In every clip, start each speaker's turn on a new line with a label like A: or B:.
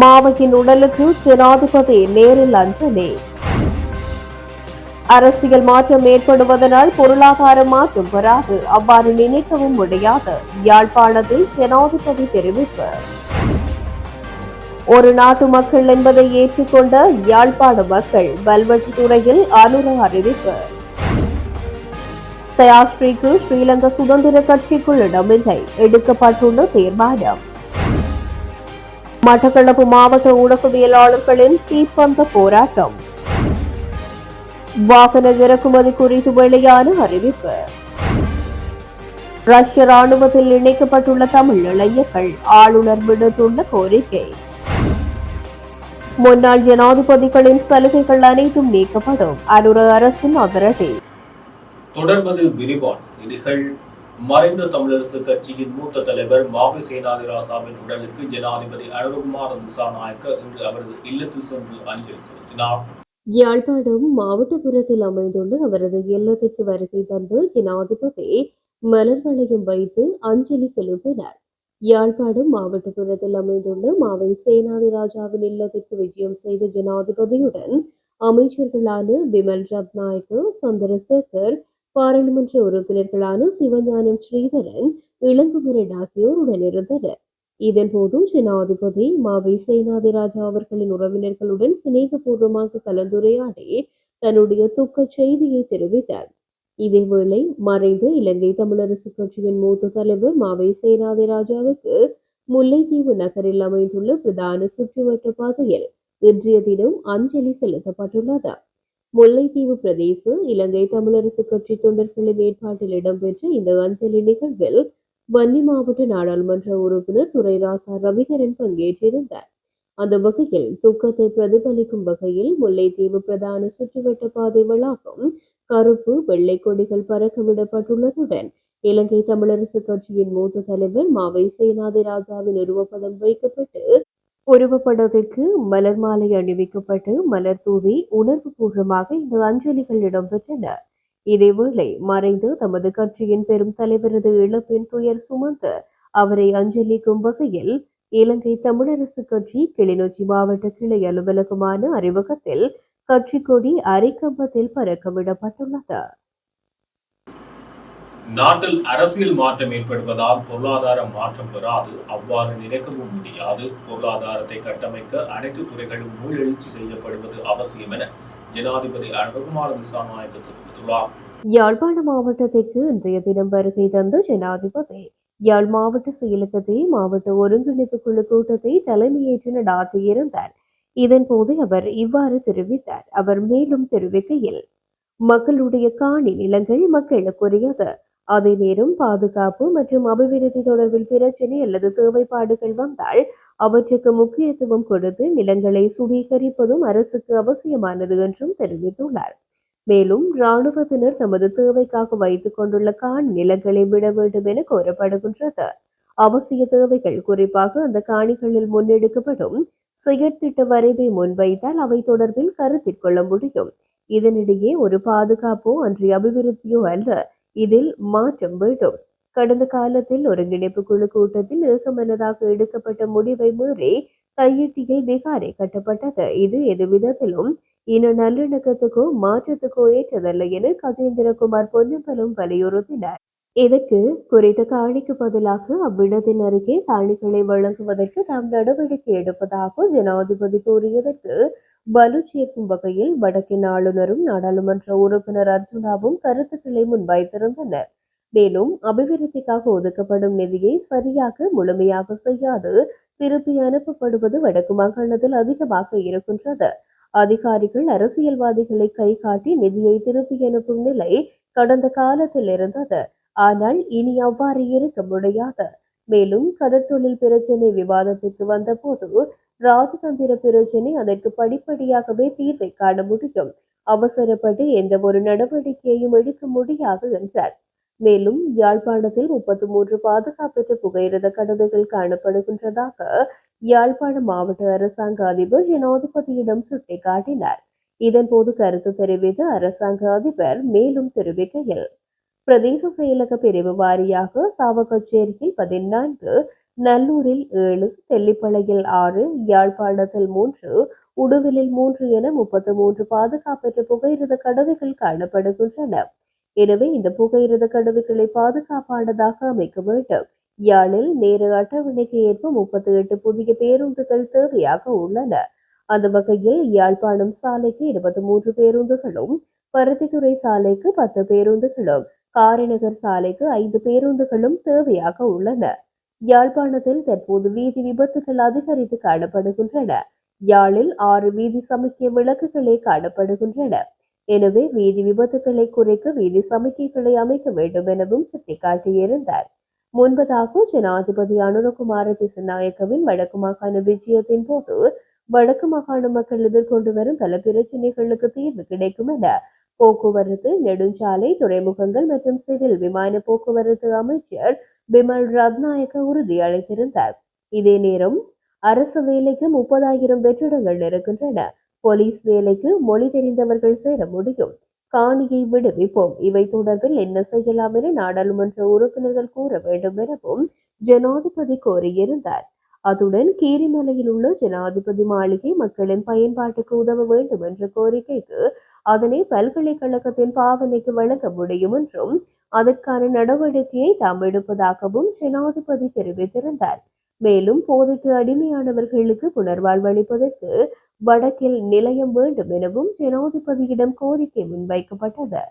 A: மாவையின் உடலுக்கு ஜனாதிபதி நேரில் அஞ்சலி. அரசியல் மாற்றம் ஏற்படுவதனால் பொருளாதார மாற்றம் வராது. அவ்வாறு நினைக்கவும் முடியாது. யாழ்ப்பாணத்தில் ஜனாதிபதி தெரிவிப்பு. ஒரு நாட்டு மக்கள் என்பதை ஏற்றுக்கொண்ட யாழ்ப்பாண மக்கள் வல்வெட்டு துறையில் அனுர அறிவிப்பு. தயாஸ்ரீக்கு ஸ்ரீலங்கா சுதந்திர கட்சிக்குள் இடமில்லை. எடுக்கப்பட்டுள்ள தீர்மானம். மட்டக்களப்பு மாவட்ட ஊடகவியலாளர்களின் தீப்பந்த போராட்டம். வாகன இறக்குமதி குறித்து வெளியான அறிவிப்பு. ரஷ்ய ராணுவத்தில் இணைக்கப்பட்டுள்ள தமிழ் இளைஞர்கள் ஆளுநர் விடுத்துள்ள கோரிக்கை. முன்னாள் ஜனாதிபதிகளின் சலுகைகள் அனைத்தும் நீக்கப்படும். அனுர அரசின் அதிரடி.
B: தொடர்வது விரிவான செய்திகள். மறைந்த தமிழரசு கட்சியின் மூத்த தலைவர் மாவி சேனாதிராசாவின் உடலுக்கு ஜனாதிபதி அனுகுமார் திசாநாயக்க இன்று அவரது இல்லத்தில் சென்று அஞ்சலி செலுத்தினார்.
A: யாழ்ப்பாணம் மாவட்டபுரத்தில் அமைந்துள்ள அவரது இல்லத்திற்கு வருகை தந்து ஜனாதிபதி மலர் வளையம் வைத்து அஞ்சலி செலுத்தினார். யாழ்ப்பாணம் மாவட்டபுரத்தில் அமைந்துள்ள மாவை சேனாதிராஜாவின் இல்லத்திற்கு விஜயம் செய்த ஜனாதிபதியுடன் அமைச்சர்களான விமல் ரத்நாயக்கு சந்திரசேகர் பாராளுமன்ற உறுப்பினர்களான சிவஞானம் ஸ்ரீதரன் இளங்குமரன் ஆகியோர் உடனிருந்தனர். இதன்போது ஜனாதிபதி மாவை சேனாதிராஜா அவர்களின் உறவினர்களுடன் சிநேகபூர்வமாக கலந்துரையாடி தன்னுடைய துக்க செய்தியை தெரிவித்தார். இதேவேளை மறைந்த இலங்கை தமிழரசு கட்சியின் மூத்த தலைவர் மாவை சேனாதிராஜாவுக்கு முல்லைத்தீவு நகரில் அமைந்துள்ள பிரதான சுற்றுவட்ட பாதையில் இன்றைய தினம் அஞ்சலி செலுத்தப்பட்டுள்ளது முல்லைத்தீவு பிரதேச இலங்கை தமிழரசு கட்சி தொண்டர்களின் ஏற்பாட்டில் இடம்பெற்ற இந்த அஞ்சலி நிகழ்வில் வன்னி மாவட்ட நாடாளுமன்ற உறுப்பினர் துரைராசா ரவிகரன் பங்கேற்றிருந்தார். அந்த வகையில் துக்கத்தை பிரதிபலிக்கும் வகையில் முல்லைத்தீவு பிரதான சுற்றுவட்ட பாதை வளாகம் கருப்பு வெள்ளை கொடிகள் பறக்கவிடப்பட்டுள்ளதுடன் இலங்கை தமிழரசு கட்சியின் மூத்த தலைவர் மாவை சேனாதி ராஜாவின் உருவப்படம் வைக்கப்பட்டு உருவப்படத்திற்கு மலர் மாலை அணிவிக்கப்பட்டு மலர் தூவி உணர்வு பூர்வமாக இந்த அஞ்சலிகள் இடம்பெற்றன. இதேவேளை மறைந்து தமது கட்சியின் பெரும் தலைவரது இழப்பின் துயர் சுமந்து அவரை அஞ்சலிக்கும் வகையில் இலங்கை தமிழரசு கட்சி கிளிநொச்சி மாவட்ட கிளை அலுவலகமான அறிவகத்தில் கட்சி கொடி அரைக்கம்பத்தில் பறக்கவிடப்பட்டுள்ளது.
B: நாட்டில் அரசியல் மாற்றம் ஏற்படுவதால் பொருளாதார மாற்றம் பெறாது. அவ்வாறு நினைக்கவும் முடியாது. பொருளாதாரத்தை கட்டமைக்க அனைத்து துறைகளும் மூழெழுச்சி செய்யப்படுவது அவசியம் என ஜனாதிபதி அனுபகுமார் திசாநாயக்க தெரிவித்துள்ளார்.
A: யாழ்ப்பாண மாவட்டத்திற்கு இன்றைய தினம் வருகை தந்த ஜனாதிபதி யாழ் மாவட்ட செயலகத்தில் மாவட்ட ஒருங்கிணைப்பு குழு கூட்டத்தை தலைமையேற்று நடாத்தியிருந்தார். இதன்போது அவர் இவ்வாறு தெரிவித்தார். அவர் மேலும் தெரிவிக்கையில் மக்களுடைய காணி நிலங்கள் மக்களுக்குரியது. அதே நேரம் பாதுகாப்பு மற்றும் அபிவிருத்தி தொடர்பில் பிரச்சனை அல்லது தேவைப்பாடுகள் வந்தால் அவற்றுக்கு முக்கியத்துவம் கொடுத்து நிலங்களை சுவீகரிப்பதும் அரசுக்கு அவசியமானது என்றும் தெரிவித்துள்ளார். மேலும் இராணுவத்தினர் தமது தேவைக்காக வைத்துக் கொண்டுள்ள காணி நிலங்களை விட வேண்டும் என கோரப்படுகின்றது. அவசிய தேவைகள் குறிப்பாக அந்த காணிகளில் முன்னெடுக்கப்படும் செயற்திட்ட வரைவை முன்வைத்தால் அவை தொடர்பில் கருத்தில் கொள்ள முடியும். இதனிடையே ஒரு பாதுகாப்போ அன்றைய அபிவிருத்தியோ அல்ல இதில் மாற்றம் வேண்டும். கடந்த காலத்தில் ஒருங்கிணைப்பு குழு கூட்டத்தில் ஏகமனதாக எடுக்கப்பட்ட முடிவை மீறி கையெட்டியில் விகாரை கட்டப்பட்டது. இது எதுவிதத்திலும் இன நல்லிணக்கத்துக்கோ மாற்றத்துக்கோ ஏற்றதல்ல என கஜேந்திரகுமார் பொன்னம்பலம் வலியுறுத்தினார். இதற்கு குறித்த காணிக்கு பதிலாக அவ்விடத்தின் அருகே காணிகளை வழங்குவதற்கு தாம் நடவடிக்கை எடுப்பதாக ஜனாதிபதி கூறியதற்கு வலு சேர்க்கும் வகையில் வடக்கின் ஆளுநரும் நாடாளுமன்ற உறுப்பினர் அர்ஜுனாவும் கருத்துக்களை முன்வைத்திருந்தனர் மேலும் அபிவிருத்திக்காக ஒதுக்கப்படும் நிதியை சரியாக முழுமையாக செய்யாது திருப்பி அனுப்பப்படுவது வடக்கு மாகாணத்தில் அதிகமாக இருக்கின்றது. அதிகாரிகள் அரசியல்வாதிகளை கை காட்டி நிதியை திருப்பி அனுப்பும் நிலை கடந்த காலத்தில் இருந்தது. ஆனால் இனி அவ்வாறு இருக்க முடியாது. மேலும் கடற்தொழில் பிரச்சினை விவாதத்திற்கு வந்தபோது ராஜதந்திர பிரச்சனை அதற்கு படிப்படியாகவே தீர்வை காண முடியும். அவசரப்பட்டு எந்த ஒரு நடவடிக்கையையும் எடுக்க முடியாது என்றார். மேலும் யாழ்ப்பாணத்தில் முப்பத்தி மூன்று பாதுகாப்பற்ற புகையிரத கடவுகள் காணப்படுகின்றதாக யாழ்ப்பாண மாவட்ட அரசாங்க அதிபர் ஜனாதிபதியிடம் சுட்டிக்காட்டினார். இதன்போது கருத்து தெரிவித்த அரசாங்க அதிபர் மேலும் தெரிவிக்கையில் பிரதேச செயலக பிரிவு வாரியாக சாவகச்சேரியில் பதினான்கு நல்லூரில் ஏழு தெல்லிப்பளையில் ஆறு யாழ்ப்பாணத்தில் மூன்று உடுவிலில் மூன்று என முப்பத்து மூன்று பாதுகாப்பற்ற புகையிரத கடவைகள் காணப்படுகின்றன. எனவே இந்த புகையிரத கடவைகளை பாதுகாப்பானதாக அமைக்க வேண்டும். யாழில் நேர அட்டவணைக்கு ஏற்ப முப்பத்தி எட்டு புதிய பேருந்துகள் தேவையாக உள்ளன. அந்த வகையில் யாழ்ப்பாணம் சாலைக்கு இருபத்தி மூன்று பேருந்துகளும் பருத்தித்துறை சாலைக்கு பத்து பேருந்துகளும் காரைநகர் சாலைக்கு ஐந்து பேருந்துகளும் தேவையாக உள்ளன. யாழ்ப்பாணத்தில் தற்போது வீதி விபத்துகள் அதிகரித்து காணப்படுகின்றன. யாழில் ஆறு வீதி சமிக்கை விளக்குகளே காணப்படுகின்றன. எனவே வீதி விபத்துகளை குறைக்க வீதி சமிக்கைகளை அமைக்க வேண்டும் எனவும் சுட்டிக்காட்டியிருந்தார். முன்பதாக ஜனாதிபதி அனுரகுமார திசநாயக்கவின் வடக்கு மாகாண விஜயத்தின் போது வடக்கு மாகாண மக்கள் எதிர்கொண்டு வரும் பல பிரச்சனைகளுக்கு தீர்வு கிடைக்கும் என போக்குவரத்து நெடுஞ்சாலை துறைமுகங்கள் மற்றும் சிவில் விமான போக்குவரத்து அமைச்சர் பிமல் ரத்நாயக்க உறுதி அளித்திருந்தார். இதே நேரம் அரசு வேலைக்கு முப்பதாயிரம் வெற்றிடங்கள் இருக்கின்றன போலீஸ் வேலைக்கு மொழி தெரிந்தவர்கள் சேர முடியும். காணியை விடுவிப்போம். இவை தொடர்பில் என்ன செய்யலாம் என நாடாளுமன்ற உறுப்பினர்கள் கூற வேண்டும் எனவும் ஜனாதிபதி கோரியிருந்தார். அத்துடன் கீரிமலையில் உள்ள ஜனாதிபதி மாளிகை மக்களின் பயன்பாட்டுக்கு உதவ வேண்டும் என்ற கோரிக்கைக்கு அதனை பல்கலைக்கழகத்தின் பாவனைக்கு வழங்க முடியும் என்றும் அதற்கான நடவடிக்கையை தாம் எடுப்பதாகவும் ஜனாதிபதி தெரிவித்திருந்தார். மேலும் போதைக்கு அடிமையானவர்களுக்கு புனர்வாழ்வளிப்பதற்கு வடக்கில் நிலையம் வேண்டும் எனவும் ஜனாதிபதியிடம் கோரிக்கை முன்வைக்கப்பட்டது.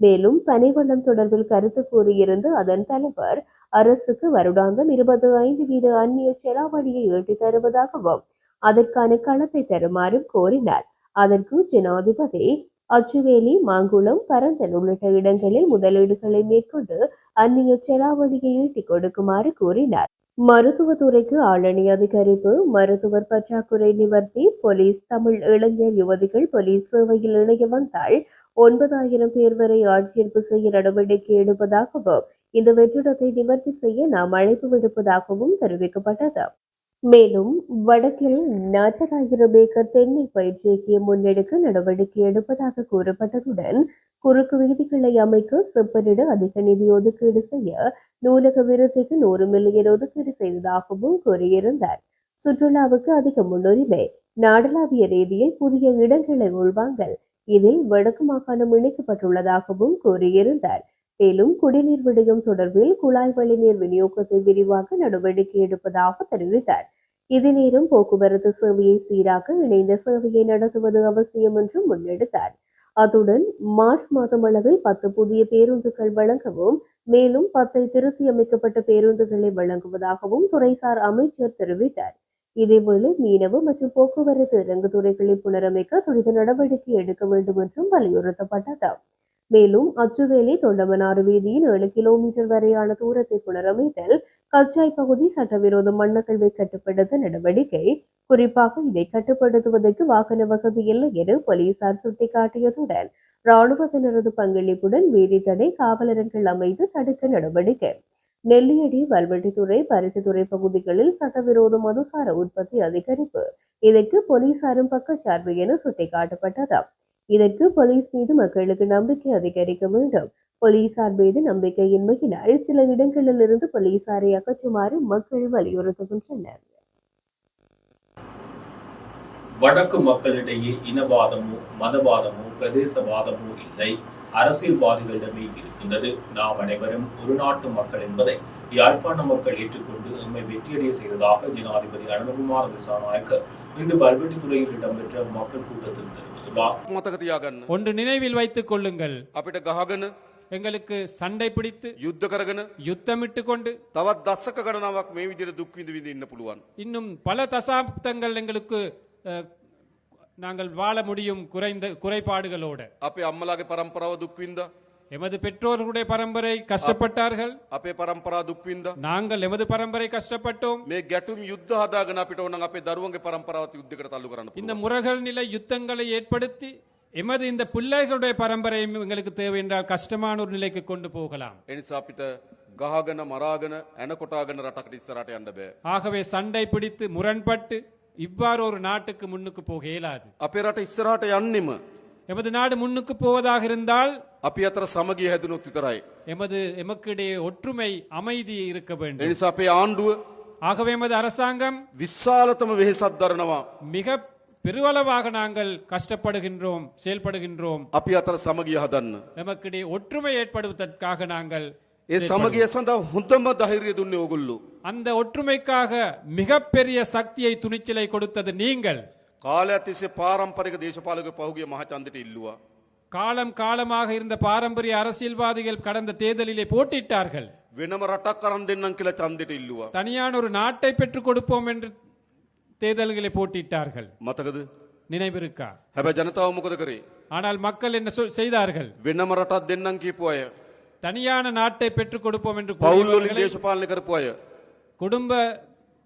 A: மேலும் பனைவளம் தொடர்பில் கருத்து கூறியிருந்த அதன் தலைவர் அரசுக்கு வருடாந்தம் இருபது ஐந்து வீத அந்நிய செலாவணியை ஈட்டித் தருவதாகவும் அதற்கான களத்தை தருமாறும் கோரினார். அதற்கு ஜனாதிபதி அச்சுவேலி மாங்குளம் பரந்தன் உள்ளிட்ட இடங்களில் முதலீடுகளை மேற்கொண்டு அந்நிய செலாவணியை ஈட்டிக் கொடுக்குமாறு கூறினார். மருத்துவத்துறைக்கு ஆளணி அதிகரிப்பு மருத்துவர் பற்றாக்குறை நிவர்த்தி போலீஸ் தமிழ் இளைஞர் யுவதிகள் போலீஸ் சேவையில் இணைய வந்தால் ஒன்பதாயிரம் பேர் வரை ஆட்சேர்ப்பு செய்ய நடவடிக்கை எடுப்பதாகவும் இந்த வெற்றிடத்தை நிவர்த்தி செய்ய நாம் அழைப்பு விடுப்பதாகவும் தெரிவிக்கப்பட்டது. மேலும் வடக்கில் நாற்பதாயிரம் ஏக்கர் தென்னை பயிற்சியக்கிய முன்னெடுக்க நடவடிக்கை எடுப்பதாக கூறப்பட்டதுடன் குறுக்கு வீதிகளை அமைக்க செப்பனிட அதிக நிதி ஒதுக்கீடு செய்ய நூலக விருத்திக்கு நூறு மில்லியன் ஒதுக்கீடு செய்ததாகவும் கூறியிருந்தார். சுற்றுலாவுக்கு அதிக முன்னுரிமை நாடளாவிய ரீதியில் புதிய இடங்களை உள்வாங்கல் இதில் வடக்கு மாகாணம் இணைக்கப்பட்டுள்ளதாகவும் கூறியிருந்தார். மேலும் குடிநீர் விடயம் தொடர்பில் குழாய் வழி நீர் விநியோகத்தை விரிவாக்க நடவடிக்கை எடுப்பதாக தெரிவித்தார். இதே நேரம் போக்குவரத்து சேவையை சீராக இணைந்த சேவையை நடத்துவது அவசியம் என்றும் முன்னெடுத்தார். அத்துடன் மார்ச் மாதம் அளவில் பத்து புதிய பேருந்துகள் வழங்கவும் மேலும் பத்தை திருத்தி அமைக்கப்பட்ட பேருந்துகளை வழங்குவதாகவும் துறைசார் அமைச்சர் தெரிவித்தார். இதேவேளை மீனவ மற்றும் போக்குவரத்து இறங்குதுறைகளை புனரமைக்க துரித நடவடிக்கை எடுக்க வேண்டும் என்றும் வலியுறுத்தப்பட்டது. மேலும் அச்சுவேலி தொண்டமனாறு வீதியின் ஏழு கிலோமீட்டர் வரையான தூரத்தை புனரமைத்தல் கச்சாய் பகுதி சட்டவிரோத மண்ணக்கல்வை கட்டுப்படுத்த நடவடிக்கை. குறிப்பாக இதை கட்டுப்படுத்துவதற்கு வாகன வசதி இல்லை என போலீசார் சுட்டிக்காட்டியதுடன் ராணுவத்தினரது பங்களிப்புடன் வீதி தடை காவலர்கள் அமைத்து தடுக்க நடவடிக்கை. நெல்லியடி வல்வெட்டித்துறை பருத்தித்துறை பகுதிகளில் சட்டவிரோத மதுசார உற்பத்தி அதிகரிப்பு. இதற்கு போலீசாரும் பக்கச்சார்பு என சுட்டிக்காட்டப்பட்டது இதற்கு போலீஸ் மீது மக்களுக்கு நம்பிக்கை அதிகரிக்க வேண்டும். போலீசார் மீது நம்பிக்கையின்மையினால் சில இடங்களிலிருந்து போலீசாரை அகற்றுமாறு மக்கள் வலியுறுத்துகின்றனர்.
B: வடக்கு மக்களிடையே இனவாதமோ மதவாதமோ பிரதேசவாதமோ இல்லை. அரசியல்வாதிகளிடமே இருக்கின்றது. நாம் அனைவரும் ஒரு நாட்டு மக்கள் என்பதை யாழ்ப்பாண மக்கள் ஏற்றுக்கொண்டு நம்மை வெற்றியடைய செய்ததாக ஜனாதிபதி அனுகுமார் திசாநாயக்கர் இன்று பல்வெட்டித்துறையில் இடம்பெற்ற மக்கள் கூட்டத்தில்
C: ஒன்று நினைவில் வைத்துக் கொள்ளுங்கள்
D: අපිට ගහගෙන
C: எங்களுக்கு சண்டை பிடித்து
D: යුද්ධ කරගෙන
C: யுத்தமிட்டு கொண்டு
D: තවත් දස්සක ගණනාවක් මේ විදිහට දුක් විඳ විඳ ඉන්න පුළුවන්.
C: இன்னும் பல தசாப்தங்கள் எங்களுக்கு அஹ், நாங்கள் வாழ முடியும் குறைந்த குறைபாடுகளோடு
D: අපේ අම්මලාගේ පරම්පරාව දුක් විඳ
C: எமது பெற்றோர்களுடைய பரம்பரை கஷ்டப்பட்டார்கள்
D: අපේ පරම්පරා දුක් විඳ
C: நாங்கள் எமது பரம்பரை கஷ்டப்பட்டோம்
D: මේ ගැටුම් යුද්ධ හදාගෙන අපිට ඕන අපේ දරුවන්ගේ පරම්පරාවත් යුද්ධකට තල්ලු කරන්න
C: இந்த
D: පුළුවන්.
C: முறைகள் நிலை யுத்தங்களை ஏற்படுத்தி எமது இந்த பிள்ளைகளுடைய பரம்பரையும் எங்களுக்கு தேவை என்றால் கஷ்டமான ஒரு நிலைக்கு கொண்டு போகலாம்
D: ඒ නිසා අපිට ගහගෙන මරාගෙන ඇන කොටාගෙන රටකට ඉස්සරහට යන්න බෑ.
C: ஆகவே சண்டை பிடித்து முரண்பட்டு இவ்வாறு ஒரு நாட்டுக்கு முன்னுக்கு போக இயலாது
D: අපේ රට ඉස්සරහට යන්නෙම
C: எமது நாடு முன்னுக்கு போவதாக இருந்தால்
D: අපි අතර සමගිය හැදුනොත් විතරයි.
C: எமது எமக்கிடையே ஒற்றுமை அமைதி இருக்க
D: ඒ
C: வேண்டும்
D: නිසා අපේ ආණ්ඩුව
C: ஆகவே எமது அரசாங்கம்
D: විශාලතම වෙහෙසත් දරනවා.
C: மிக பெருவளவாக நாங்கள் கஷ்டப்படுகின்றோம் செயல்படுகின்றோம்
D: අපි අතර සමගිය හදන්න.
C: நமக்கிடையே ஒற்றுமை ஏற்படுவதற்காக நாங்கள்
D: ඒ සමගිය සඳහා හොඳම ධෛර්යය දුන්නේ ඕගොල්ලෝ.
C: அந்த ஒற்றுமைக்காக மிகப்பெரிய சக்தியை துணிச்சலை கொடுத்தது நீங்கள்
D: කාලයක් තිස්සේ පාරම්පරික දේශපාලක පහුගිය මහචන්දට ඉල්ලුවා.
C: காலம் காலமாக இருந்த பாரம்பரிய அரசியல்வாதிகள் கடந்த தேர்தலிலே போட்டியிட்டார்கள்
D: වෙනම රටක් කරන් දෙන්නම් කියලා ඡන්දෙට ඉල්ලුවා.
C: தனியான ஒரு நாட்டை பெற்றுக் கொடுப்போம் என்று தேர்தல்களை போட்டியிட்டார்கள்
D: මතකද?
C: நினைவிருக்கா
D: හැබැයි ජනතාව මොකද කරේ?
C: ஆனால் மக்கள் என்ன சொல்- செய்தார்கள்
D: වෙනම රටක් දෙන්නම් කියපු අය.
C: தனியான நாட்டை பெற்றுக் கொடுப்போம் என்று
D: පවුල් වලින්
C: கூறியவர்களை
D: දේශපාලනය කරපු අය.
C: குடும்ப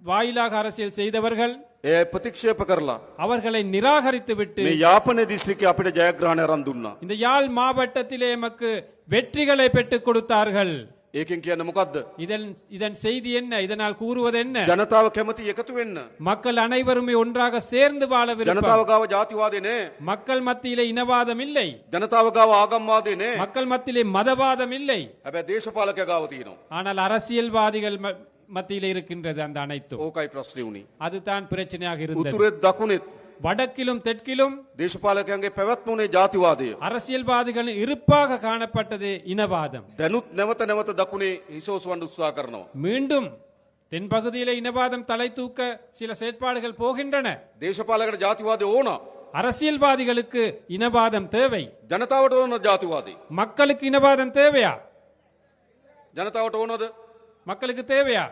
C: வாயிலாக அரசியல் செய்தவர்கள்
D: ඒ අය ප්‍රතික්ෂේප කරලා
C: அவர்களை நிராகரித்து விட்டு
D: මේ යාපනය දිස්ත්‍රික්කය අපිට ජයග්‍රහණය අරන් දුන්නා.
C: இந்த யாழ் மாவட்டத்திலே எமக்கு வெற்றிகளை பெற்றுக் கொடுத்தார்கள்
D: ඒකෙන් කියන්න මොකද්ද?
C: இதன் இதன் செய்தி என்ன இதனால் கூறுவது என்ன
D: ජනතාව කැමති එකතු වෙන්න.
C: மக்கள் அனைவருமே ஒன்றாக சேர்ந்து வாழ விருப்பம்
D: ජනතාව ගාව ජාතිවාදේ නෑ.
C: மக்கள் மத்தியிலே இனவாதம் இல்லை
D: ජනතාව ගාව ආගම්වාදේ නෑ.
C: மக்கள் மத்தியிலே மதவாதம் இல்லை
D: හැබැයි දේශපාලකයා ගාව තියෙනවා.
C: ஆனால் அரசியல்வாதிகள் ம- மத்தியிலே இருக்கின்றது அந்த அனைத்தும்
D: ඕකයි ප්‍රශ්නේ උනේ.
C: அதுதான் பிரச்சனையாக இருந்தது
D: උතුරෙත් දකුණෙත්
C: வடக்கிலும் தெற்கிலும்
D: දේශපාලකයන්ගේ පැවැත්ම උනේ ජාතිවාදය.
C: அரசியல்வாதிகள் இருப்பாக காணப்பட்டது இனவாதம்
D: දැනුත් නැවත නැවත දකුණේ හිසෝසුවන්ට උත්සා කරනවා.
C: மீண்டும் தென்பகுதியிலே இனவாதம் தலை தூக்க சில செயற்பாடுகள் போகின்றன
D: දේශපාලකට ජාතිවාදය ඕන.
C: அரசியல்வாதிகளுக்கு இனவாதம் தேவை
D: ජනතාවට ඕන ජාතිවාදී.
C: மக்களுக்கு இனவாதம் தேவையா
D: ජනතාවට ඕනද?
C: மக்களுக்கு தேவையா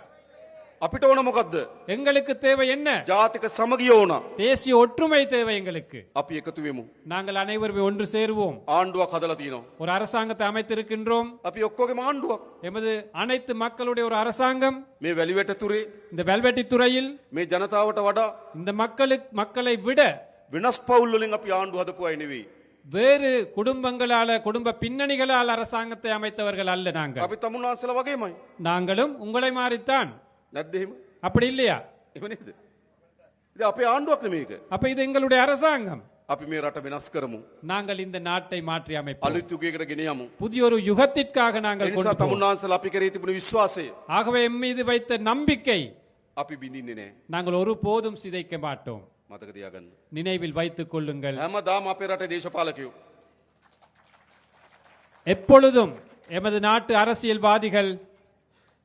D: අපිට ඕන මොකද්ද?
C: எங்களுக்கு தேவை என்ன
D: ජාතික සමගිය ඕන.
C: தேசிய ஒற்றுமை தேவை எங்களுக்கு
D: අපි එකතු වෙමු.
C: நாங்கள் அனைவருமே ஒன்று சேருவோம்
D: ආණ්ඩුවක් හදලා තියෙනවා.
C: ஒரு அரசாங்கத்தை அமைத்திருக்கின்றோம்
D: අපි ඔක්කොගේම ආණ්ඩුවක්.
C: எமது அனைத்து மக்களுடைய ஒரு அரசாங்கம்
D: මේ වැලිවැට තුරේ
C: இந்த வெல்வெட்டி துறையில்
D: මේ ජනතාවට වඩා
C: இந்த மக்களுக்கு மக்களை விட
D: වෙනස් පවුල් වලින් අපි ආණ්ඩු හදපු අය නෙවෙයි.
C: வேறு குடும்பங்களால குடும்ப பின்னணிகளால் அரசாங்கத்தை அமைத்தவர்கள் அல்ல நாங்கள்
D: අපි තමුන්නාන්සලා වගේමයි.
C: நாங்களும் உங்களை மாறித்தான்
D: නැද්ද එහෙම?
C: அப்படி இல்லையா
D: එහෙම නේද? ඉතින් අපේ ආණ්ඩුවක් නෙමේක.
C: அப்ப இது எங்களுடைய அரசாங்கம்
D: අපි මේ රට වෙනස් කරමු.
C: நாங்கள் இந்த நாட்டை மாற்றி அமைப்போம்
D: අලුත් යුගයකට ගෙන යමු.
C: புதிய ஒரு யுகத்திற்காக
D: ඒ
C: நாங்கள்
D: නිසා
C: கொண்டு போவோம்.
D: තමුන්නාන්සලා අපි කරේ තිබුණු විශ්වාසය
C: ஆகவே எம் மீது வைத்த நம்பிக்கை
D: අපි බිඳින්නේ නෑ.
C: நாங்கள் ஒரு போதும் சிதைக்க மாட்டோம்
D: මතක තියාගන්න.
C: நினைவில் வைத்துக் கொள்ளுங்கள்
D: හැමදාම අපේ රටේ දේශපාලකයෝ
C: எப்பொழுதும் எமது நாட்டு அரசியல்வாதிகள்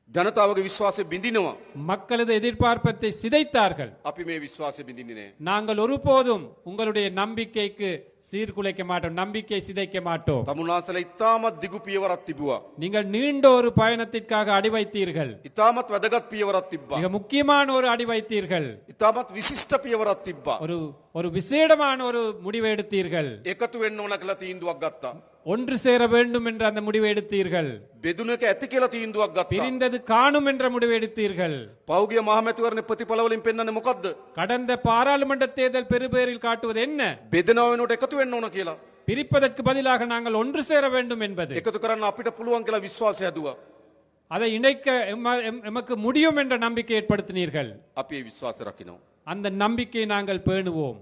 D: ජනතාවගේ විශ්වාසය බිඳිනවා.
C: மக்களது எதிர்பார்ப்பத்தை சிதைத்தார்கள்
D: අපි මේ විශ්වාසය බිඳින්නේ නෑ.
C: நாங்கள் ஒருபோதும் உங்களுடைய நம்பிக்கைக்கு சீர்குலைக்க மாட்டோம் நம்பிக்கை சிதைக்க மாட்டோம்
D: තමුන්නාන්සලා ඉතාමත් දිගු පියවරක් තිබුවා.
C: நீங்கள் நீண்ட ஒரு பயணத்திற்காக அடி வைத்தீர்கள்
D: ඉතාමත් වැදගත් පියවරක් තිබ්බා.
C: மிக முக்கியமான ஒரு அடி வைத்தீர்கள்
D: ඉතාමත් විශිෂ්ට පියවරක් තිබ්බා.
C: ஒரு ஒரு விசேடமான ஒரு முடிவை எடுத்தீர்கள்
D: එකතු වෙන්න ඕන කියලා තීන්දුවක් ගත්තා.
C: ஒன்று சேர வேண்டும் என்ற அந்த முடிவை எடுத்தீர்கள்
D: බෙදුනක ඇති කියලා තීන්දුවක් ගත්තා.
C: பிரிந்தது காணும் என்ற முடிவை எடுத்தீர்கள்
D: පෞගිය මහමැතිවරණ ප්‍රතිඵලවලින් පෙන්වන්නේ මොකද්ද?
C: கடந்த பாராளுமன்ற தேர்தல் பெருபேரில் காட்டுவது என்ன
D: බෙදනව වෙනකොට එකතු වෙන්න ඕන කියලා.
C: பிரிப்பதற்கு பதிலாக நாங்கள் ஒன்று சேர வேண்டும் என்பது
D: එකතු කරන්න අපිට පුළුවන් කියලා විශ්වාසය හැදුවා.
C: அதை இணைக்க எம்ம- எம்- எமக்கு முடியும் என்ற நம்பிக்கை ஏற்படுத்தினீர்கள்
D: අපි ඒ විශ්වාසය රකිනවා.
C: அந்த நம்பிக்கையை நாங்கள் பேணுவோம்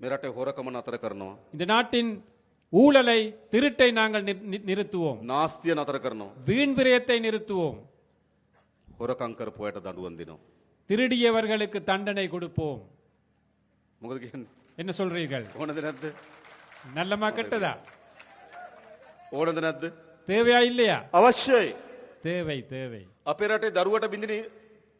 D: මේ රටේ හොරකම නතර කරනවා.
C: இந்த நாட்டின் ஊழலை திருட்டை நாங்கள் நி- நி- நிறுத்துவோம்
D: නාස්තිය නතර කරනවා.
C: வீண் விரயத்தை நிறுத்துவோம்
D: හොරකම් කරපු අයට දඬුවම් දෙනවා.
C: திருடியவர்களுக்கு தண்டனை கொடுப்போம்
D: මොකද කියන්නේ?
C: என்ன சொல்றீர்கள்
D: ඕනද නැද්ද?
C: நல்லமா கெட்டதா
D: ඕනද නැද්ද?
C: தேவையா இல்லையா
D: අවශ්‍යයි.
C: தேவை தேவை
D: අපේ රටේ දරුවට බින්දින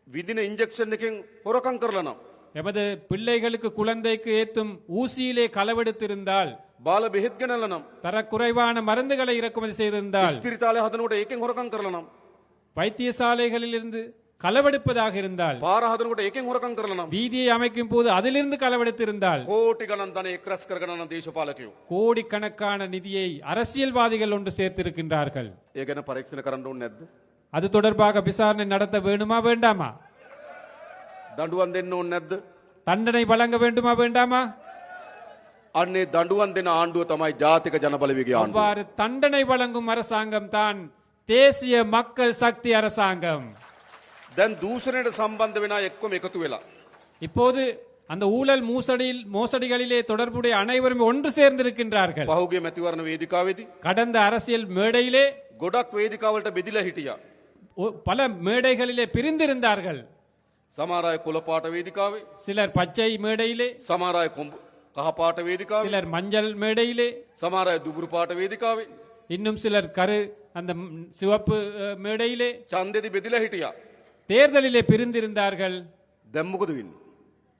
D: විදින ඉන්ජෙක්ෂන් එකෙන් හොරකම් කරලා නම්
C: எமது பிள்ளைகளுக்கு குழந்தைக்கு ஏத்தும் ஊசியிலே களவெடுத்திருந்தால்
D: බාල බෙහෙත් ගෙනල්ලා නම්
C: தரக்குறைவான மருந்துகளை இறக்குமதி செய்திருந்தால்
D: ස්පිරිතාලේ හදනකොට ඒකෙන් හොරකම් කරලා නම්
C: வைத்தியசாலைகளில் இருந்து களவெடுப்பதாக இருந்தால்
D: පාර හදනකොට ඒකෙන් හොරකම් කරලා නම්
C: வீதியை அமைக்கும் போது அதிலிருந்து களவெடுத்திருந்தால்
D: කෝටි ගණන් ධනෙ එක් රැස් කරගෙන යන දේශපාලකයෝ
C: கோடிக்கணக்கான நிதியை அரசியல்வாதிகள் ஒன்று சேர்த்திருக்கின்றார்கள்
D: ඒ ගැන පරීක්ෂණ කරන්න ඕනේ නැද්ද?
C: அது தொடர்பாக விசாரணை நடத்த வேண்டுமா வேண்டாமா
D: දඬුවම් දෙන්න ඕනේ නැද්ද?
C: தண்டனை வழங்க வேண்டுமா வேண்டாமா
D: අන්නේ දඬුවම් දෙන ආණ්ඩුව තමයි ජාතික ජනබලවේගයේ ආණ්ඩුව.
C: அவ்வாறு தண்டனை வழங்கும் அரசாங்கம் தான் தேசிய மக்கள் சக்தி அரசாங்கம்
D: දැන් දූෂණයට සම්බන්ධ වෙන අය එක්කම එකතු වෙලා
C: இப்போது அந்த ஊழல் மூசடியில் மோசடிகளிலே தொடர்புடைய அனைவரும் ஒன்று சேர்ந்திருக்கின்றார்கள்
D: පහුගිය මැතිවරණ වේදිකාවේදී
C: கடந்த அரசியல் மேடையிலே
D: ගොඩක් වේදිකාවලට බෙදිලා හිටියා.
C: ஒ- பல மேடைகளிலே பிரிந்திருந்தார்கள்
D: සමහර අය කොළපාට වේදිකාවේ
C: சிலர் பச்சை மேடையிலே
D: සමහර අය කොඹ- කහපාට වේදිකාවේ
C: சிலர் மஞ்சள் மேடையிலே
D: සමහර අය දුබුරු පාට වේදිකාවේ
C: இன்னும் சிலர் கரு அந்த ம், சிவப்பு அஹ், மேடையிலே
D: ඡන්දෙදි බෙදිලා හිටියා.
C: தேர்தலிலே பிரிந்திருந்தார்கள்
D: දැන් මොකද වෙන්නේ?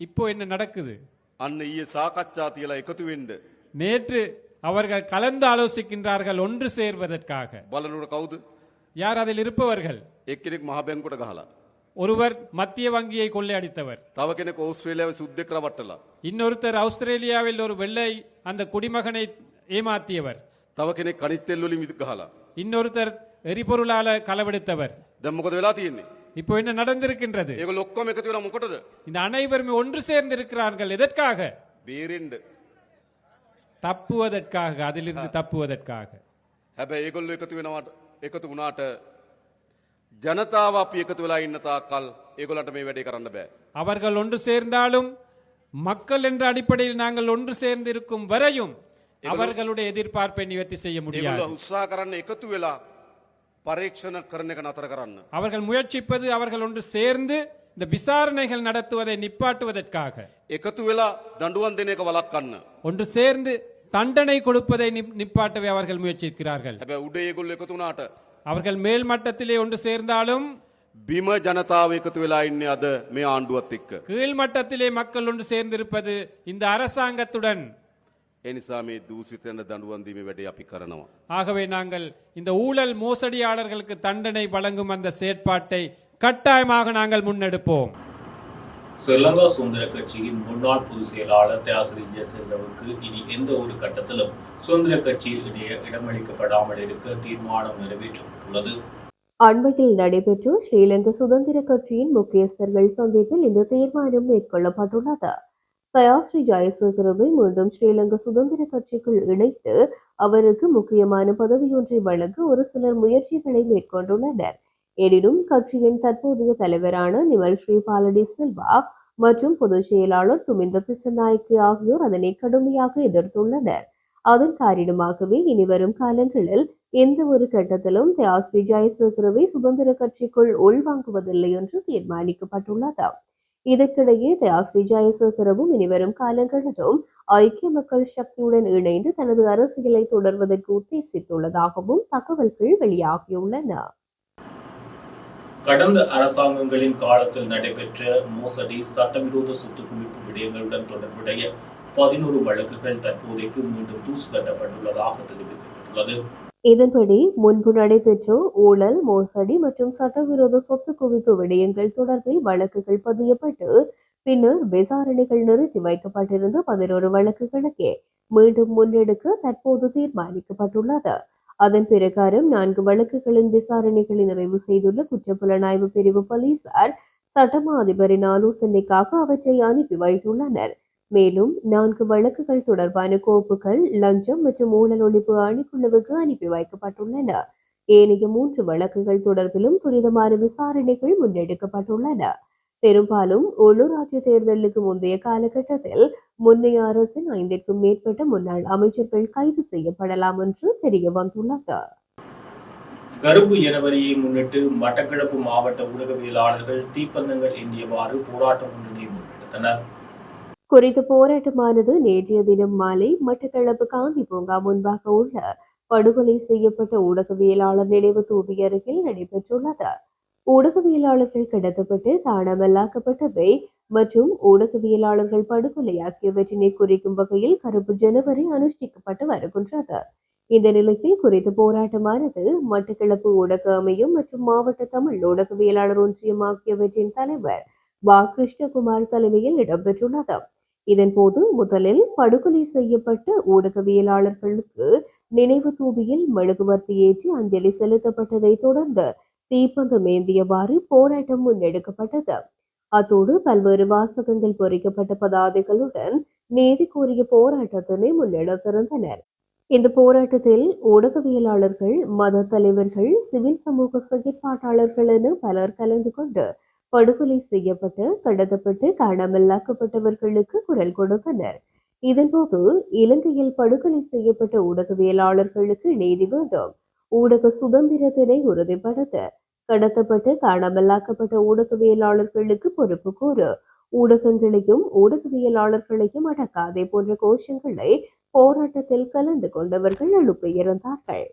C: இப்போ என்ன நடக்குது
D: අන්න ඊයේ සාකච්ඡා තියලා එකතු වෙන්න
C: நேற்று அவர்கள் கலந்து ஆலோசிக்கின்றார்கள் ஒன்று சேர்வதற்காக
D: බලනකොට කවුද?
C: யார் அதில் இருப்பவர்கள்
D: එක්කෙනෙක් මහ බැංකුවට ගහලා.
C: ஒருவர் மத்திய வங்கியை கொள்ளையடித்தவர்
D: තව කෙනෙක් ඕස්ට්‍රේලියාවේ සුද්දෙක් රවට්ටලා.
C: இன்னொருத்தர் ஆஸ்திரேலியாவில் ஒரு வெள்ளை அந்த குடிமகனை ஏமாத்தியவர்
D: තව කෙනෙක් අනිත් තෙල් වලින් විදු ගහලා.
C: இன்னொருத்தர் எரிபொருளால களவெடுத்தவர்
D: දැන් මොකද වෙලා තියෙන්නේ?
C: இப்போ என்ன நடந்திருக்கின்றது
D: ඒගොල්ලෝ ඔක්කොම එකතු වෙලා මොකටද?
C: இந்த அனைவருமே ஒன்று சேர்ந்திருக்கிறார்கள் எதற்காக
D: බේරෙන්න.
C: தப்புவதற்காக அதிலிருந்து தப்புவதற்காக
D: හැබැයි ඒගොල්ලෝ එකතු වෙනවට එකතු වුණාට ජනතාව අපි එකතු වෙලා ඉන්න තාක්කල් ඒගොල්ලන්ට මේ වැඩේ කරන්න බෑ.
C: அவர்கள் ஒன்று சேர்ந்தாலும் மக்கள் என்ற அடிப்படையில் நாங்கள் ஒன்று சேர்ந்து இருக்கும் வரையும் அவர்களுடைய எதிர்பார்ப்பை நிவர்த்தி செய்ய முடியாது
D: ඒගොල්ලෝ උත්සාහ කරන්න එකතු වෙලා පරීක්ෂණ කරන එක නතර කරන්න.
C: அவர்கள் முயற்சிப்பது அவர்கள் ஒன்று சேர்ந்து இந்த விசாரணைகள் நடத்துவதை நிப்பாட்டுவதற்காக
D: එකතු වෙලා දඬුවම් දෙන එක වළක්වන්න.
C: ஒன்று சேர்ந்து தண்டனை கொடுப்பதை நி- நிப்பாட்டவே அவர்கள் முயற்சிக்கிறார்கள்
D: හැබැයි උඩ ඒගොල්ලෝ එකතු වුණාට
C: அவர்கள் மேல் மட்டத்திலே ஒன்று சேர்ந்தாலும்
D: බිම ජනතාව එකතු වෙලා ඉන්නේ අද මේ ආණ්ඩුවත් එක්ක.
C: கீழ் மட்டத்திலே மக்கள் ஒன்று சேர்ந்திருப்பது இந்த அரசாங்கத்துடன்
D: ඒ නිසා මේ දූෂිතයන දඬුවම් දීමේ වැඩේ අපි කරනවා.
C: ஆகவே நாங்கள் இந்த ஊழல் மோசடியாளர்களுக்கு தண்டனை வழங்கும் அந்த செயற்பாட்டை கட்டாயமாக நாங்கள் முன்னெடுப்போம்
B: ஸ்ரீலங்கா சுதந்திர கட்சியின் முன்னாள் பொதுச் செயலாளர் தியாசிரி ஜெயசேகரவுக்கு இனி எந்த ஒரு கட்டத்திலும் சுதந்திர கட்சியில் இணைய இடமளிக்கப்படாமல் இருக்க தீர்மானம் நிறைவேற்றப்பட்டுள்ளது
A: அண்மையில் நடைபெற்ற ஸ்ரீலங்கா சுதந்திர கட்சியின் முக்கியஸ்தர்கள் சந்திப்பில் இந்த தீர்மானம் மேற்கொள்ளப்பட்டுள்ளது தயாஸ்ரீ ஜெயசேகரவை மீண்டும் ஸ்ரீலங்கா சுதந்திர கட்சிக்குள் இணைத்து அவருக்கு முக்கியமான பதவியொன்றை வழங்க ஒரு சிலர் முயற்சிகளை மேற்கொண்டுள்ளனர். எனினும் கட்சியின் தற்போதைய தலைவரான நிமல் ஸ்ரீபாலடி சில்வா மற்றும் பொதுச் செயலாளர் துமிந்த திசநாயக்கு ஆகியோர் அதனை கடுமையாக எதிர்த்துள்ளனர். அதன் காரணமாகவே இனிவரும் காலங்களில் எந்த ஒரு கட்டத்திலும் தியாஸ்ரீ ஜெயசேகரவை சுதந்திர கட்சிக்குள் உள்வாங்குவதில்லை என்று தீர்மானிக்கப்பட்டுள்ளது இதற்கிடையே தயாஸ்ரீ ஜெயசேகரவும் இனிவரும் காலங்களிலும் ஐக்கிய மக்கள் சக்தியுடன் இணைந்து தனது அரசியலை தொடர்வதற்கு உத்தேசித்துள்ளதாகவும் தகவல்கள் வெளியாகியுள்ளன.
B: கடந்த அரசாங்கங்களின் காலத்தில் நடைபெற்ற மோசடி சட்டவிரோத சொத்து குவிப்பு விடயங்களுடன் தொடர்புடைய பதினோரு வழக்குகள் தற்போதைக்கு மீண்டும் தூசு தட்டப்பட்டுள்ளதாக தெரிவிக்கப்பட்டுள்ளது.
A: இதன்படி முன்பு நடைபெற்ற ஊழல் மோசடி மற்றும் சட்டவிரோத சொத்து குவிப்பு விடயங்கள் தொடர்பில் வழக்குகள் பதியப்பட்டு பின்னர் விசாரணைகள் நிறுத்தி வைக்கப்பட்டிருந்த பதினோரு வழக்குகளுக்கே மீண்டும் முன்னெடுக்க தற்போது தீர்மானிக்கப்பட்டுள்ளது. அதன் பிரகாரம் நான்கு வழக்குகளின் விசாரணைகளை நிறைவு செய்துள்ள குற்றப்புலனாய்வு பிரிவு போலீசார் சட்டமா அதிபரின் ஆலோசனைக்காக அவற்றை அனுப்பி வைத்துள்ளனர். மேலும் நான்கு வழக்குகள் தொடர்பான கோப்புகள் லஞ்சம் மற்றும் ஊழல் ஒழிப்பு ஆணைக்குழுவுக்கு அனுப்பி வைக்கப்பட்டுள்ளன. ஏனைய மூன்று வழக்குகள் தொடர்பிலும் துரிதமான விசாரணைகள் முன்னெடுக்கப்பட்டுள்ளன. பெரும்பாலும் உள்ளூராட்சி தேர்தலுக்கு முந்தைய காலகட்டத்தில் முன்னைய அரசின் ஐந்திற்கும் மேற்பட்ட முன்னாள் அமைச்சர்கள் கைது செய்யப்படலாம் என்று தெரிய வந்துள்ளது.
B: கருப்பு ஜனவரியை முன்னிட்டு மட்டக்களப்பு மாவட்ட ஊடகவியலாளர்கள் தீப்பந்தங்கள் ஏந்தியவாறு போராட்டம் ஒன்றினை முன்னெடுத்தனர்.
A: குறித்த போராட்டமானது நேற்றைய தினம் மாலை மட்டக்களப்பு காந்தி பூங்கா முன்பாக உள்ள படுகொலை செய்யப்பட்ட ஊடகவியலாளர் நினைவு தூவி அருகில் நடைபெற்றுள்ளது. ஊடகவியலாளர்கள் கடத்தப்பட்டு தானமல்லாக்கப்பட்டவை மற்றும் ஊடகவியலாளர்கள் படுகொலை ஆகியவற்றினை குறிக்கும் வகையில் கருப்பு ஜனவரி அனுஷ்டிக்கப்பட்டு வருகின்றது. இந்த நிலையில் குறித்த போராட்டமானது மட்டக்களப்பு ஊடக அமையும் மற்றும் மாவட்ட தமிழ் ஊடகவியலாளர் ஒன்றியம் ஆகியவற்றின் தலைவர் வா. கிருஷ்ணகுமார் தலைமையில் இடம்பெற்றுள்ளது. இதன்போது முதலில் படுகொலை செய்யப்பட்ட ஊடகவியலாளர்களுக்கு நினைவு தூபியில் மெழுகுவர்த்தி ஏற்றி அஞ்சலி செலுத்தப்பட்டதை தொடர்ந்து தீப்பந்தம் ஏந்தியவாறு போராட்டம் முன்னெடுக்கப்பட்டது. அத்தோடு பல்வேறு வாசகங்கள் பொறிக்கப்பட்ட பதாதைகளுடன் நீதி கோரிய போராட்டத்தினை முன்னெடுத்திருந்தனர். இந்த போராட்டத்தில் ஊடகவியலாளர்கள் மத தலைவர்கள் சிவில் சமூக செயற்பாட்டாளர்கள் என பலர் கலந்து கொண்டு படுகொலை செய்யப்பட்டு கடத்தப்பட்டு காணாமல்லாக்கப்பட்டவர்களுக்கு குரல் கொடுத்தனர். இதன்போது இலங்கையில் படுகொலை செய்யப்பட்ட ஊடகவியலாளர்களுக்கு நீதி வேண்டும். ஊடக சுதந்திரத்தினை உறுதிப்படுத்த கடத்தப்பட்டு காணாமல்லாக்கப்பட்ட ஊடகவியலாளர்களுக்கு பொறுப்பு கூறு ஊடகங்களையும் ஊடகவியலாளர்களையும் அடக்காதே போன்ற கோஷங்களை போராட்டத்தில் கலந்து கொண்டவர்கள் எழுப்பியிருந்தார்கள்.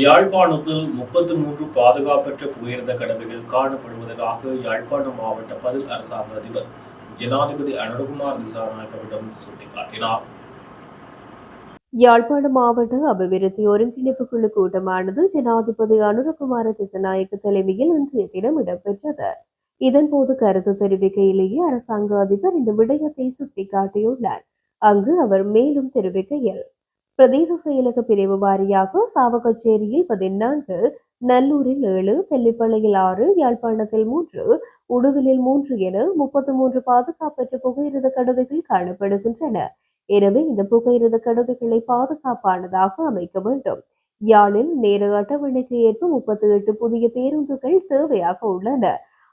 B: யாழ்ப்பாணத்தில் முப்பத்தி மூன்று பாதுகாப்பற்ற புகையிரத கடமைகள் காணப்படுவதற்காக யாழ்ப்பாணம் மாவட்ட பதில் அரசாங்க அதிபர் ஜனாதிபதி அனுரகுமார் திசாநாயக்கவிடம் சுட்டிக்காட்டினார்.
A: யாழ்ப்பாண மாவட்ட அபிவிருத்தி ஒருங்கிணைப்பு குழு கூட்டமானது ஜனாதிபதி அனுரகுமார திசநாயக்க தலைமையில் இன்றைய தினம் இடம்பெற்றது. இதன்போது கருத்து தெரிவிக்கையிலேயே அரசாங்க அதிபர் இந்த விடயத்தை சுட்டிக்காட்டியுள்ளார். அங்கு அவர் மேலும் தெரிவிக்கையில் பிரதேச செயலக பிரிவு வாரியாக சாவகச்சேரியில் பதினான்கு நல்லூரில் ஏழு தெல்லிப்பள்ளியில் ஆறு யாழ்ப்பாணத்தில் மூன்று உடுவிலில் மூன்று என முப்பத்தி மூன்று பாதுகாப்பற்ற புகையிரத கடவைகள் காணப்படுகின்றன. எனவே இந்த புகையிரத கடவைகளை பாதுகாப்பானதாக அமைக்க வேண்டும். யாழில் நேர அட்டவணைக்கு ஏற்ப முப்பத்தி எட்டு புதிய பேருந்துகள் தேவையாக உள்ளன.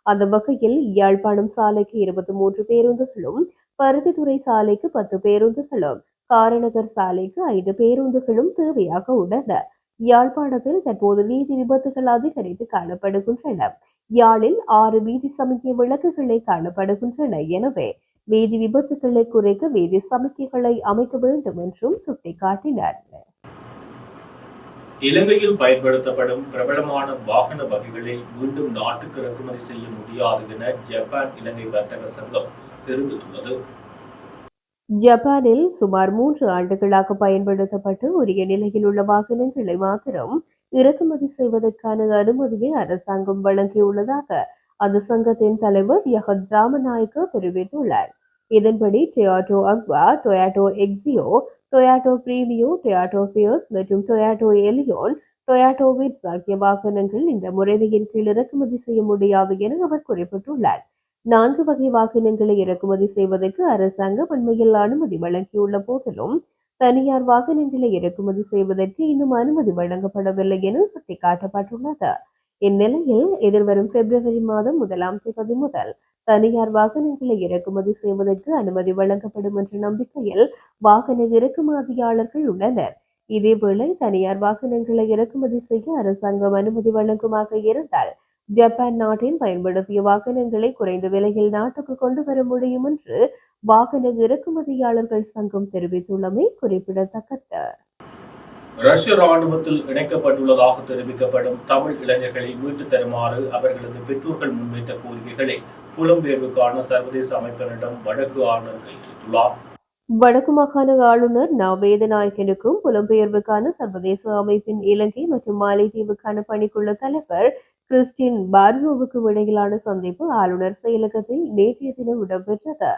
A: அந்த வகையில் யாழ்ப்பாணம் சாலைக்கு இருபத்தி மூன்று பேருந்துகளும் பருத்தித்துறை சாலைக்கு பத்து பேருந்துகளும் காரநகர் சாலைக்கு ஐந்து பேருந்துகளும் தேவையாக உள்ளன. யாழ்ப்பாணத்தில் தற்போது வீதி விபத்துகள் அதிகரித்து காணப்படுகின்றன. யாழில் ஆறு வீதி சமிக்கை விளக்குகளை காணப்படுகின்றன. எனவே வீதி விபத்துகளை குறைக்க வீதி சமிக்கைகளை அமைக்க வேண்டும் என்றும் சுட்டிக்காட்டினார்.
B: இலங்கையில் பயன்படுத்தப்படும் பிரபலமான வாகன வகைகளை மீண்டும் நாட்டுக்கு இறக்குமதி செய்ய முடியாது என ஜப்பான் இலங்கை வர்த்தக சங்கம் தெரிவித்துள்ளது.
A: ஜப்பானில் சுமார் மூன்று ஆண்டுகளாக பயன்படுத்தப்பட்டு உரிய நிலையில் உள்ள வாகனங்களை மாத்திரம் இறக்குமதி செய்வதற்கான அனுமதியை அரசாங்கம் வழங்கியுள்ளதாக அந்த சங்கத்தின் தலைவர் யகத் ராமநாயக்க தெரிவித்துள்ளார். இதன்படி Toyota Aqua Toyota Axio Toyota Premio Toyota Prius மற்றும் டொயாட்டோ எலியோன் டொயாட்டோ விட்ஸ் ஆகிய வாகனங்கள் இந்த முறைமையின் கீழ் இறக்குமதி செய்ய முடியாது என அவர் குறிப்பிட்டுள்ளார். நான்கு வகை வாகனங்களை இறக்குமதி செய்வதற்கு அரசாங்கம் அண்மையில் அனுமதி வழங்கியுள்ள போதிலும் தனியார் வாகனங்களை இறக்குமதி செய்வதற்கு இன்னும் அனுமதி வழங்கப்படவில்லை என சுட்டிக்காட்டப்பட்டுள்ளது. இந்நிலையில் எதிர்வரும் பிப்ரவரி மாதம் முதலாம் தேதி முதல் தனியார் வாகனங்களை இறக்குமதி செய்வதற்கு அனுமதி வழங்கப்படும் என்ற நம்பிக்கையில் வாகன இறக்குமதியாளர்கள் உள்ளனர். இதேவேளை தனியார் வாகனங்களை இறக்குமதி செய்ய அரசாங்கம் அனுமதி வழங்குமாக இருந்தால் ஜப்பான் நாட்டில் பயன்படுத்திய வாகனங்களை குறைந்த விலையில் நாட்டுக்கு கொண்டு வர முடியும் என்று வாகன இறக்குமதியாளர்கள் சங்கம் தெரிவித்துள்ளமை குறிப்பிடத்தக்கது.
B: ரஷ்ய ராணுவத்தில் இணைக்கப்பட்டுள்ளதாக தெரிவிக்கப்படும் தமிழ் இளைஞர்களை மீட்டுத் தருமாறு அவர்களது பெற்றோர்கள் முன்வைத்த கோரிக்கைகளை புலம்பெயர்வுக்கான சர்வதேச அமைப்பினரிடம் வடக்கு ஆளுநர் கையெழுத்துள்ளார்
A: வடக்கு மாகாண ஆளுநர் ந வேதநாயகனுக்கும் புலம்பெயர்வுக்கான சர்வதேச அமைப்பின் இலங்கை மற்றும் மாலைத்தீவுக்கான பணிக்குழு தலைவர் கிறிஸ்டின் பார்ஜோவுக்கு இடையிலான சந்திப்பு ஆளுநர் செயலகத்தில் நேற்றைய தினம் இடம்பெற்றது.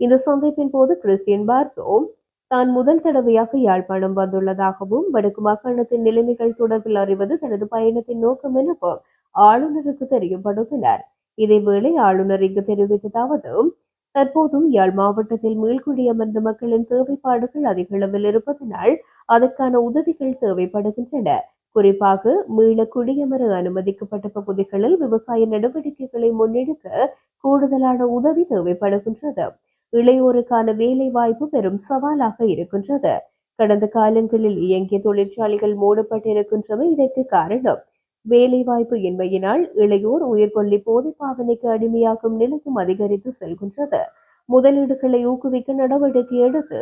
A: இந்த சந்திப்பின் போது கிறிஸ்டியன் பார்சோ தான் முதல் தடவையாக யாழ்ப்பாணம் வந்துள்ளதாகவும் வடக்கு மாகாணத்தின் நிலைமைகள் தொடர்பில் அறிவது தனது பயணத்தின் நோக்கம் எனவும் ஆளுநருக்கு தெரியப்படுத்தினர். இதேவேளை ஆளுநர் இங்கு தெரிவித்ததாவது தற்போதும் யாழ் மாவட்டத்தில் மீள்குடி அமர்ந்த மக்களின் தேவைப்பாடுகள் அதிக அளவில் இருப்பதனால் அதற்கான உதவிகள் தேவைப்படுகின்றன. குறிப்பாக மீள குடியமர அனுமதிக்கப்பட்ட பகுதிகளில் விவசாய நடவடிக்கைகளை முன்னெடுக்க கூடுதலான உதவி தேவைப்படுகின்றது. இளையோருக்கான வேலை வாய்ப்பு பெரும் சவாலாக இருக்கின்றது. கடந்த காலங்களில் இயங்கிய தொழிற்சாலைகள் மூடப்பட்டிருக்கின்றன இதற்கு காரணம். வேலைவாய்ப்பு இன்மையினால் இளையோர் உயிர்கொல்லி போதை பாவனைக்கு அடிமையாகும் நிலையும் அதிகரித்து செல்கின்றது. முதலீடுகளை ஊக்குவிக்க நடவடிக்கை எடுத்து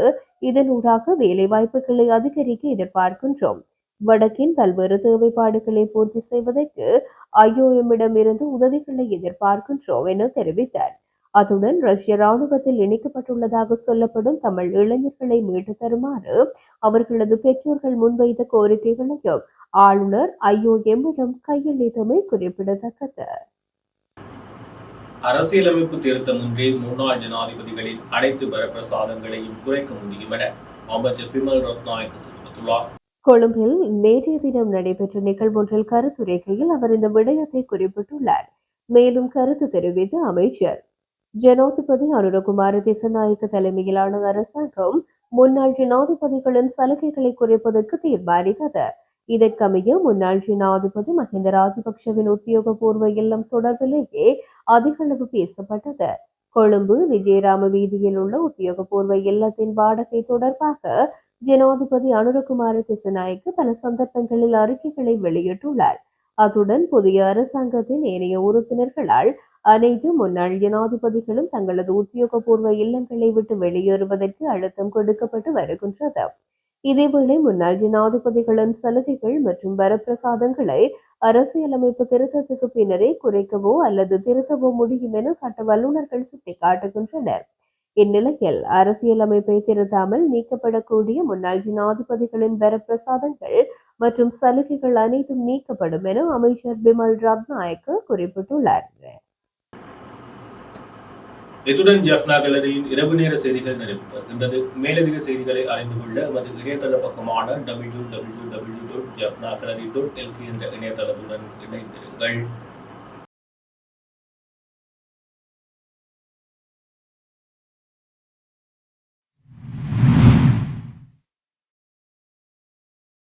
A: இதனூடாக வேலைவாய்ப்புகளை அதிகரிக்க எதிர்பார்க்கின்றோம். வடக்கின் பல்வேறு தேவைப்பாடுகளை பூர்த்தி செய்வதற்கு ஐஓஎம்மிடம் இருந்து உதவிகளை எதிர்பார்க்கின்றோம் என தெரிவித்தார். அத்துடன் ரஷ்ய ராணுவத்தில் இணைக்கப்பட்டுள்ளதாக சொல்லப்படும் தமிழ் இளைஞர்களை மீட்டு தருமாறு அவர்களது பெற்றோர்கள் முன்வைத்த கோரிக்கைகளையும் ஆளுநர் ஐஓஎம்மிடம் கையளித்தமை குறிப்பிடத்தக்கது.
B: அரசியலமைப்பு திருத்தமின்றி முன்னாள் ஜனாதிபதிகளின் அனைத்து வரப்பிரசாதங்களையும் குறைக்க முடியும் என அமைச்சர் பிமல் ரத்நாயக்கு தெரிவித்துள்ளார்.
A: கொழும்பில் நேற்றைய தினம் நடைபெற்ற நிகழ்வொன்றில் கருத்துரைக்கையில் அவர் இந்த விடயத்தை குறிப்பிட்டுள்ளார். மேலும் கருத்து தெரிவித்த அமைச்சர் ஜனாதிபதி அனுரகுமார திசநாயக்க தலைமையிலான அரசாங்கம் முன்னாள் ஜனாதிபதிகளின் சலுகைகளை குறைப்பதற்கு தீர்மானித்தது. இதற்கமைய முன்னாள் ஜனாதிபதி மஹிந்த ராஜபக்ஷவின் உத்தியோகபூர்வ இல்லம் தொடர்பிலேயே அதிகளவு பேசப்பட்டது. கொழும்பு விஜயராம வீதியில் உள்ள உத்தியோகபூர்வ இல்லத்தின் வாடகை தொடர்பாக ஜனாதிபதி அனுரகுமார திசநாயக்க பல சந்தர்ப்பங்களில் அறிக்கைகளை வெளியிட்டுள்ளார். அத்துடன் புதிய அரசாங்கத்தின் ஏனைய உறுப்பினர்களால் அனைத்து முன்னாள் ஜனாதிபதிகளும் தங்களது உத்தியோகபூர்வ இல்லங்களை விட்டு வெளியேறுவதற்கு அழுத்தம் கொடுக்கப்பட்டு வருகின்றது. இதேவேளை முன்னாள் ஜனாதிபதிகளின் சலுகைகள் மற்றும் வரப்பிரசாதங்களை அரசியலமைப்பு திருத்தத்துக்கு பின்னரே குறைக்கவோ அல்லது திருத்தவோ முடியும் என சட்ட வல்லுநர்கள் சுட்டிக்காட்டுகின்றனர். இந்நிலையில் அரசியலமைப்பை திருத்தாமல் நீக்கப்படக்கூடிய முன்னாள் ஜனாதிபதிகளின் வரப்பிரசாதங்கள் மற்றும் சலுகைகள் அனைத்தும் நீக்கப்படும் என அமைச்சர் பிமல் ரத்நாயக்க குறிப்பிட்டுள்ளார்.
B: இத்துடன் ஜெஃப்னா கேலரியின் இரவு நேர செய்திகள் நிறைவு பெறுகின்றது மேலதிக செய்திகளை அறிந்து கொள்ள எமது இணையதள பக்கமான W W W dot Jaffna gallery dot L K என்ற இணையதளத்துடன் இணைந்திருங்கள்.